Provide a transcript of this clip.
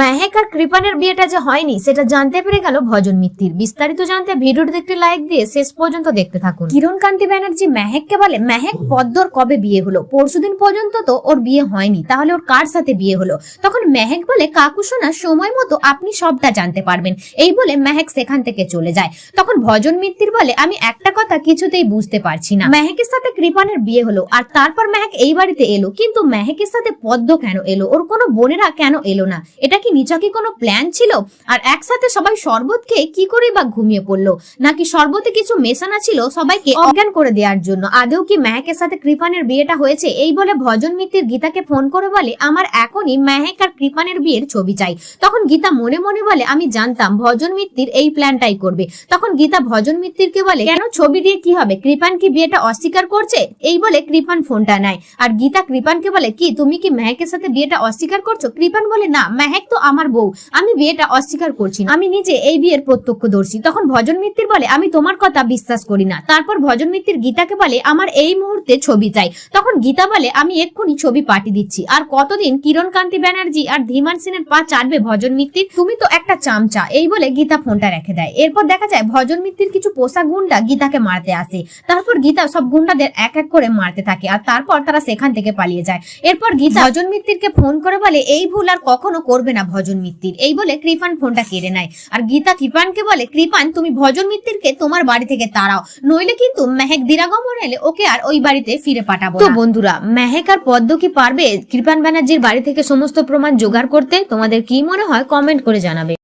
মেহেক আর কৃপানের বিয়েটা যে হয়নি, সেটা জানতে পেরে গেল ভজন মিত্তির। বিস্তারিত জানতে ভিডিওটি দেখতে লাইক দিয়ে শেষ পর্যন্ত দেখতে থাকুন। কিরণ কান্তি ব্যানার্জি মেহেককে বলে, মেহেক, পদ্মর কবে বিয়ে হলো? পরশুদিন পর্যন্ত তো ওর বিয়ে হয়নি, তাহলে ওর কার সাথে বিয়ে হলো? তখন মেহেক বলে, কাকু সোনা, সময় মতো আপনি সবটা জানতে পারবেন। এই বলে মেহেক সেখান থেকে চলে যায়। তখন ভজন মিত্তির বলে, আমি একটা কথা কিছুতেই বুঝতে পারছি না। মেহেকের সাথে কৃপানের বিয়ে হলো, আর তারপর মেহেক এই বাড়িতে এলো, কিন্তু মেহেকের সাথে পদ্ম কেন এলো? ওর কোনো বোনেরা কেন এলো না? এটা কি নিচকি কোনো প্ল্যান ছিল? আর একসাথে সবাই শরবত খেয়ে কি করে বা ঘুমিয়ে পড়ল? নাকি শরবতে কিছু মেশানা ছিল সবাইকে অজ্ঞান করে দেওয়ার জন্য? আদেও কি মেহেকের সাথে কৃপানের বিয়েটা হয়েছে? এই বলে ভজন মিত্তির গীতাকে ফোন করে বলে, আমার এখনই মেহেক আর কৃপানের বিয়ের ছবি চাই। তখন গীতা মনে মনে বলে, আমি জানতাম ভজন মিত্তির এই প্ল্যানটাই করবে। তখন গীতা ভজন মিত্তিরকে বলে, কেন ছবি দিয়ে কি হবে? কৃপান কি বিয়েটা অস্বীকার করছে? এই বলে কৃপান ফোনটা নেয়। আর গীতা কৃপানকে বলে, কি, তুমি কি মেহেকের সাথে বিয়েটা অস্বীকার করছ? কৃপান বলে, না, মেহেক তো আমার বউ। আমি বিয়েটা অস্বীকার করছি আমি নিজে এই বিয়ের প্রত্যক্ষদর্শী। তখন ভজন মিত্তির বলে, আমি তোমার কথা বিশ্বাস করি না। তারপর ভজন মিত্তির গীতাকে বলে, আমার এই মুহূর্তে ছবি চাই। তখন গীতা বলে, আমি এক্ষুনি ছবি পাঠিয়ে দিচ্ছি। আর কতদিন কিরণ কান্তি ব্যানার্জি আর ধীমান সেনের পা চাটবে ভজন মিত্তির? তুমি তো একটা চামচা। এই বলে গীতা ফোনটা রেখে দেয়। এরপর দেখা যায়, ভজন মিত্তির কিছু পোষা গুন্ডা গীতাকে মারতে আসে। তারপর গীতা সব গুন্ডাদের এক এক করে মারতে থাকে আর তারপর তারা সেখান থেকে পালিয়ে যায়। এরপর গীতা ভজন মিত্তিরকে ফোন করে বলে, এই ভুল আর কখনো করবে না। ভজন মিত্তির। এই বলে কৃপান ফোনটা কেড়ে নেয়। আর গীতা কৃপানকে বলে কৃপান তুমি ভজন মিত্তিরকে তোমার বাড়ি থেকে তাড়াও। নইলে কিন্তু মেহেক দিরাগমন এলে ওকে আর ওই বাড়িতে ফিরে পাঠাবো তো বন্ধুরা মেহেক আর পদ্ম কি পারবে? কৃপান ব্যানার্জির বাড়ি থেকে সমস্ত প্রমাণ জোগাড় করতে? তোমাদের কি মনে হয়? কমেন্ট করে জানাবে।